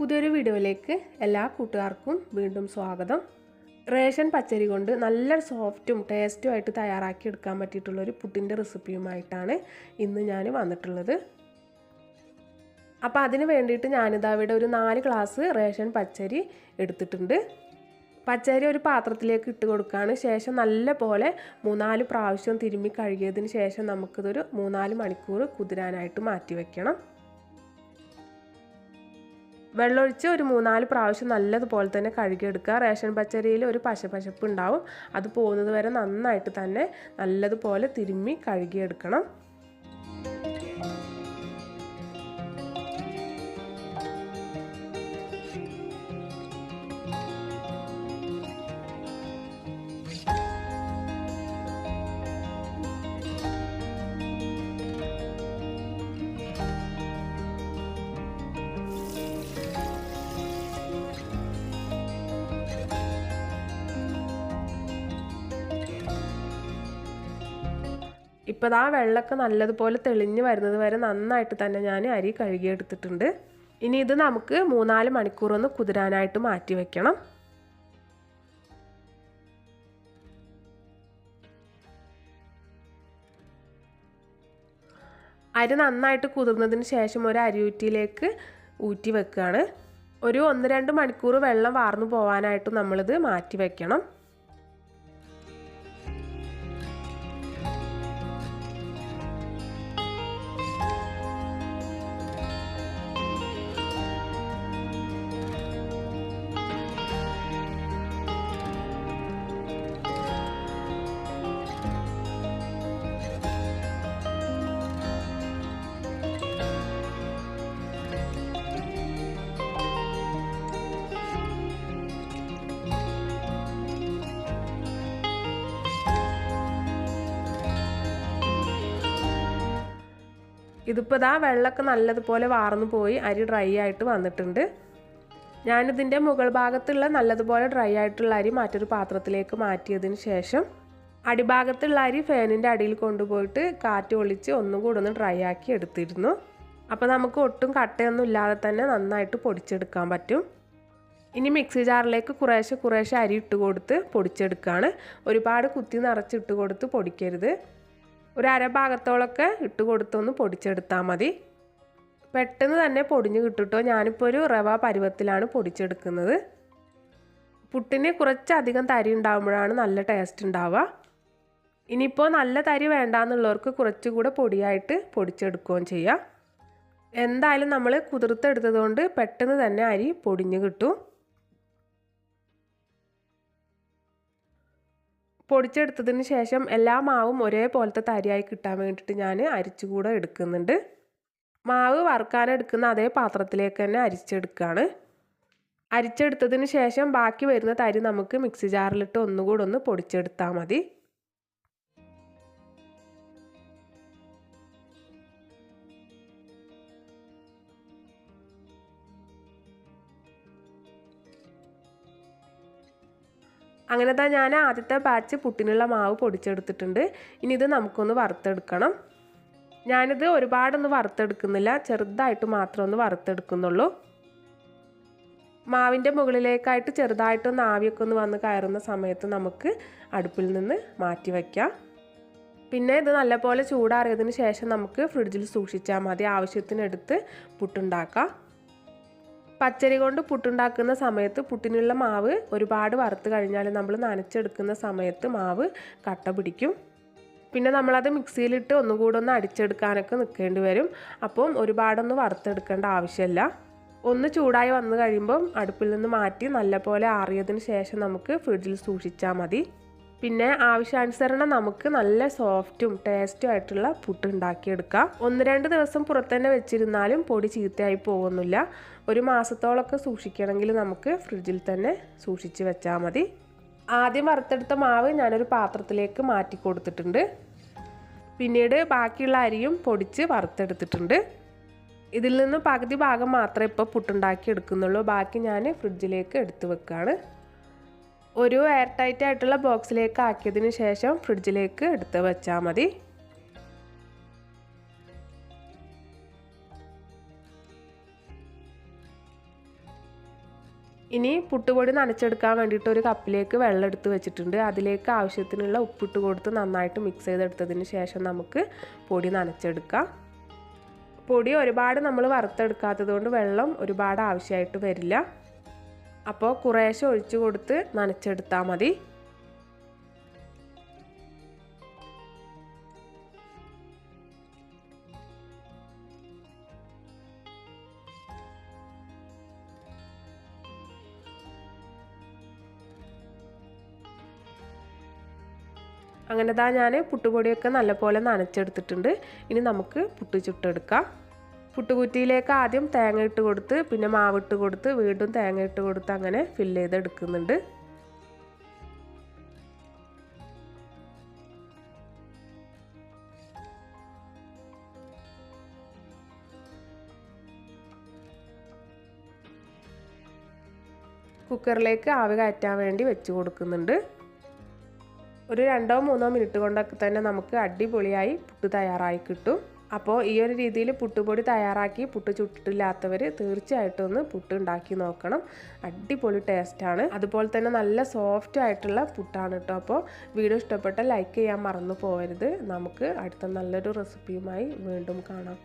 പുതിയൊരു വീഡിയോയിലേക്ക് എല്ലാ കൂട്ടുകാർക്കും വീണ്ടും സ്വാഗതം. റേഷൻ പച്ചരി കൊണ്ട് നല്ല സോഫ്റ്റും ടേസ്റ്റും ആയിട്ട് തയ്യാറാക്കി എടുക്കാൻ പറ്റിയിട്ടുള്ളൊരു പുട്ടിന്റെ റെസിപ്പിയുമായിട്ടാണ് ഇന്ന് ഞാൻ വന്നിട്ടുള്ളത്. അപ്പോൾ അതിന് വേണ്ടിയിട്ട് ഞാനിതാ ഇവിടെ ഒരു നാല് ഗ്ലാസ് റേഷൻ പച്ചരി എടുത്തിട്ടുണ്ട്. പച്ചരി ഒരു പാത്രത്തിലേക്ക് ഇട്ട് കൊടുക്കുകയാണ്. ശേഷം നല്ല പോലെ മൂന്നാൽ പ്രാവശ്യം തിരുമ്മി കഴുകിയതിന് ശേഷം നമുക്കിതൊരു മൂന്നാൽ മണിക്കൂർ കുതിരാനായിട്ട് മാറ്റി വെക്കണം. വെള്ളമൊഴിച്ച് ഒരു മൂന്നാൽ പ്രാവശ്യം നല്ലതുപോലെ തന്നെ കഴുകിയെടുക്കുക. റേഷൻ പച്ചരിയിൽ ഒരു പശപശപ്പ് ഉണ്ടാവും. അത് പോകുന്നത് വരെ നന്നായിട്ട് തന്നെ നല്ലതുപോലെ തിരുമ്മി കഴുകിയെടുക്കണം. ഇപ്പോൾ ആ വെള്ളമൊക്കെ നല്ലതുപോലെ തെളിഞ്ഞ് വരുന്നത് വരെ നന്നായിട്ട് തന്നെ ഞാൻ അരി കഴുകിയെടുത്തിട്ടുണ്ട്. ഇനി ഇത് നമുക്ക് മൂന്നാൽ മണിക്കൂറൊന്ന് കുതിരാനായിട്ട് മാറ്റി വെക്കണം. അരി നന്നായിട്ട് കുതിർന്നതിന് ശേഷം ഒരു അരിയൂറ്റിയിലേക്ക് ഊറ്റി വെക്കുകയാണ് ഒരു ഒന്ന് രണ്ട് മണിക്കൂർ വെള്ളം വാർന്നു പോകാനായിട്ട് നമ്മളിത് മാറ്റി വെക്കണം. ഇതിപ്പോൾ ഇതാ വെള്ളമൊക്കെ നല്ലതുപോലെ വാർന്നു പോയി അരി ഡ്രൈ ആയിട്ട് വന്നിട്ടുണ്ട്. ഞാനിതിന്റെ മുകൾ ഭാഗത്തുള്ള നല്ലതുപോലെ ഡ്രൈ ആയിട്ടുള്ള അരി മറ്റൊരു പാത്രത്തിലേക്ക് മാറ്റിയതിന് ശേഷം അടിഭാഗത്തുള്ള അരി ഫാനിന്റെ അടിയിൽ കൊണ്ടുപോയിട്ട് കാറ്റ് ഒളിച്ച് ഒന്നും കൂടെ ഒന്ന് ഡ്രൈ ആക്കി എടുത്തിരുന്നു. അപ്പോൾ നമുക്ക് ഒട്ടും കട്ടയൊന്നും ഇല്ലാതെ തന്നെ നന്നായിട്ട് പൊടിച്ചെടുക്കാൻ പറ്റും. ഇനി മിക്സി ജാറിലേക്ക് കുറേശ്ശെ കുറേശ്ശെ അരി ഇട്ട് കൊടുത്ത് പൊടിച്ചെടുക്കുകയാണ് ഒരുപാട് കുത്തി നിറച്ചിട്ട് കൊടുത്ത് പൊടിക്കരുത്. ഒരു അരഭാഗത്തോളൊക്കെ ഇട്ട് കൊടുത്തൊന്ന് പൊടിച്ചെടുത്താൽ മതി. പെട്ടെന്ന് തന്നെ പൊടിഞ്ഞ് കിട്ടുട്ടോ. ഞാനിപ്പോൾ ഒരു റവ പരുവത്തിലാണ് പൊടിച്ചെടുക്കുന്നത്. പുട്ടിന് കുറച്ചധികം തരി ഉണ്ടാകുമ്പോഴാണ് നല്ല ടേസ്റ്റ് ഉണ്ടാവുക. ഇനിയിപ്പോൾ നല്ല തരി വേണ്ടാന്നുള്ളവർക്ക് കുറച്ചുകൂടെ പൊടിയായിട്ട് പൊടിച്ചെടുക്കുകയും ചെയ്യാം. എന്തായാലും നമ്മൾ കുതിർത്തെടുത്തത് കൊണ്ട് പെട്ടെന്ന് തന്നെ അരി പൊടിഞ്ഞ് കിട്ടും. പൊടിച്ചെടുത്തതിന് ശേഷം എല്ലാ മാവും ഒരേപോലത്തെ തരിയായി കിട്ടാൻ വേണ്ടിയിട്ട് ഞാൻ അരിച്ചുകൂടെ എടുക്കുന്നുണ്ട്. മാവ് വറുക്കാനെടുക്കുന്ന അതേ പാത്രത്തിലേക്ക് തന്നെ അരിച്ചെടുക്കുകയാണ് അരിച്ചെടുത്തതിന് ശേഷം ബാക്കി വരുന്ന തരി നമുക്ക് മിക്സി ജാറിലിട്ട് ഒന്നുകൂടെ ഒന്ന് പൊടിച്ചെടുത്താൽ മതി. അങ്ങനെ ഞാൻ ആദ്യത്തെ ബാച്ച് പുട്ടിനുള്ള മാവ് പൊടിച്ചെടുത്തിട്ടുണ്ട്. ഇനി ഇത് നമുക്കൊന്ന് വറുത്തെടുക്കണം. ഞാനിത് ഒരുപാടൊന്നും വറുത്തെടുക്കുന്നില്ല. ചെറുതായിട്ട് മാത്രം ഒന്ന് വറുത്തെടുക്കുന്നുള്ളൂ. മാവിന്റെ മുകളിലേക്കായിട്ട് ചെറുതായിട്ടൊന്ന് ആവിയൊക്കെ ഒന്ന് വന്ന് കയറുന്ന സമയത്ത് നമുക്ക് അടുപ്പിൽ നിന്ന് മാറ്റി വയ്ക്കാം പിന്നെ ഇത് നല്ലപോലെ ചൂടാറിയതിന് ശേഷം നമുക്ക് ഫ്രിഡ്ജിൽ സൂക്ഷിച്ചാൽ മതി. ആവശ്യത്തിനെടുത്ത് പുട്ടുണ്ടാക്കാം. പച്ചരി കൊണ്ട് പുട്ടുണ്ടാക്കുന്ന സമയത്ത് പുട്ടിനുള്ള മാവ് ഒരുപാട് വറുത്ത് കഴിഞ്ഞാൽ നമ്മൾ നനച്ചെടുക്കുന്ന സമയത്ത് മാവ് കട്ട പിടിക്കും. പിന്നെ നമ്മളത് മിക്സിയിലിട്ട് ഒന്നുകൂടെ ഒന്ന് അടിച്ചെടുക്കാനൊക്കെ നിൽക്കേണ്ടി വരും. അപ്പം ഒരുപാടൊന്ന് വറുത്തെടുക്കേണ്ട ആവശ്യമില്ല. ഒന്ന് ചൂടായി വന്നു കഴിയുമ്പം അടുപ്പിൽ നിന്ന് മാറ്റി നല്ലപോലെ ആറിയതിന് ശേഷം നമുക്ക് ഫ്രിഡ്ജിൽ സൂക്ഷിച്ചാൽ മതി. പിന്നെ ആവശ്യാനുസരണം നമുക്ക് നല്ല സോഫ്റ്റും ടേസ്റ്റും ആയിട്ടുള്ള പുട്ട് ഉണ്ടാക്കിയെടുക്കാം. ഒന്ന് രണ്ട് ദിവസം പുറത്ത് തന്നെ വെച്ചിരുന്നാലും പൊടി ചീത്തയായി പോകുന്നില്ല. ഒരു മാസത്തോളമൊക്കെ സൂക്ഷിക്കണമെങ്കിൽ നമുക്ക് ഫ്രിഡ്ജിൽ തന്നെ സൂക്ഷിച്ച് വെച്ചാൽ മതി. ആദ്യം വറുത്തെടുത്ത മാവ് ഞാനൊരു പാത്രത്തിലേക്ക് മാറ്റി കൊടുത്തിട്ടുണ്ട്. പിന്നീട് ബാക്കിയുള്ള അരിയും പൊടിച്ച് വറുത്തെടുത്തിട്ടുണ്ട്. ഇതിൽ നിന്ന് പകുതി ഭാഗം മാത്രമേ ഇപ്പോൾ പുട്ടുണ്ടാക്കി എടുക്കുന്നുള്ളൂ ബാക്കി ഞാൻ ഫ്രിഡ്ജിലേക്ക് എടുത്തു വെക്കുകയാണ് ഒരു എയർ ടൈറ്റ് ആയിട്ടുള്ള ബോക്സിലേക്ക് ആക്കിയതിന് ശേഷം ഫ്രിഡ്ജിലേക്ക് എടുത്ത് വെച്ചാൽ മതി. ഇനി പുട്ടുപൊടി നനച്ചെടുക്കാൻ വേണ്ടിയിട്ട് ഒരു കപ്പിലേക്ക് വെള്ളം എടുത്ത് വെച്ചിട്ടുണ്ട്. അതിലേക്ക് ആവശ്യത്തിനുള്ള ഉപ്പിട്ട് കൊടുത്ത് നന്നായിട്ട് മിക്സ് ചെയ്തെടുത്തതിന് ശേഷം നമുക്ക് പൊടി നനച്ചെടുക്കാം. പൊടി ഒരുപാട് നമ്മൾ വറുത്തെടുക്കാത്തത് കൊണ്ട് വെള്ളം ഒരുപാട് ആവശ്യമായിട്ട് വരില്ല. അപ്പോൾ കുറേശ്ശെ ഒഴിച്ചു കൊടുത്ത് നനച്ചെടുത്താൽ മതി. അങ്ങനെ ദാ ഞാൻ പുട്ടുപൊടിയൊക്കെ നല്ലപോലെ നനച്ചെടുത്തിട്ടുണ്ട്. ഇനി നമുക്ക് പുട്ട് ചുട്ടെടുക്കാം പുട്ടുകുറ്റിയിലേക്ക് ആദ്യം തേങ്ങ ഇട്ട് കൊടുത്ത് പിന്നെ മാവിട്ട് കൊടുത്ത് വീണ്ടും തേങ്ങ ഇട്ട് കൊടുത്ത് അങ്ങനെ ഫില്ല് ചെയ്തെടുക്കുന്നുണ്ട്. കുക്കറിലേക്ക് ആവി കയറ്റാൻ വേണ്ടി വെച്ച് കൊടുക്കുന്നുണ്ട്. ഒരു രണ്ടോ മൂന്നോ മിനിറ്റ് കൊണ്ടൊക്കെ തന്നെ നമുക്ക് അടിപൊളിയായി പുട്ട് തയ്യാറായി കിട്ടും. അപ്പോൾ ഈ ഒരു രീതിയിൽ പുട്ടുപൊടി തയ്യാറാക്കി പുട്ട് ചുട്ടിട്ടില്ലാത്തവർ തീർച്ചയായിട്ടും ഒന്ന് പുട്ട് ഉണ്ടാക്കി നോക്കണം. അടിപൊളി ടേസ്റ്റാണ് അതുപോലെ തന്നെ നല്ല സോഫ്റ്റ് ആയിട്ടുള്ള പുട്ടാണ് കേട്ടോ അപ്പോൾ വീഡിയോ ഇഷ്ടപ്പെട്ട ലൈക്ക് ചെയ്യാൻ മറന്നു പോകരുത് നമുക്ക് അടുത്ത നല്ലൊരു റെസിപ്പിയുമായി വീണ്ടും കാണാം.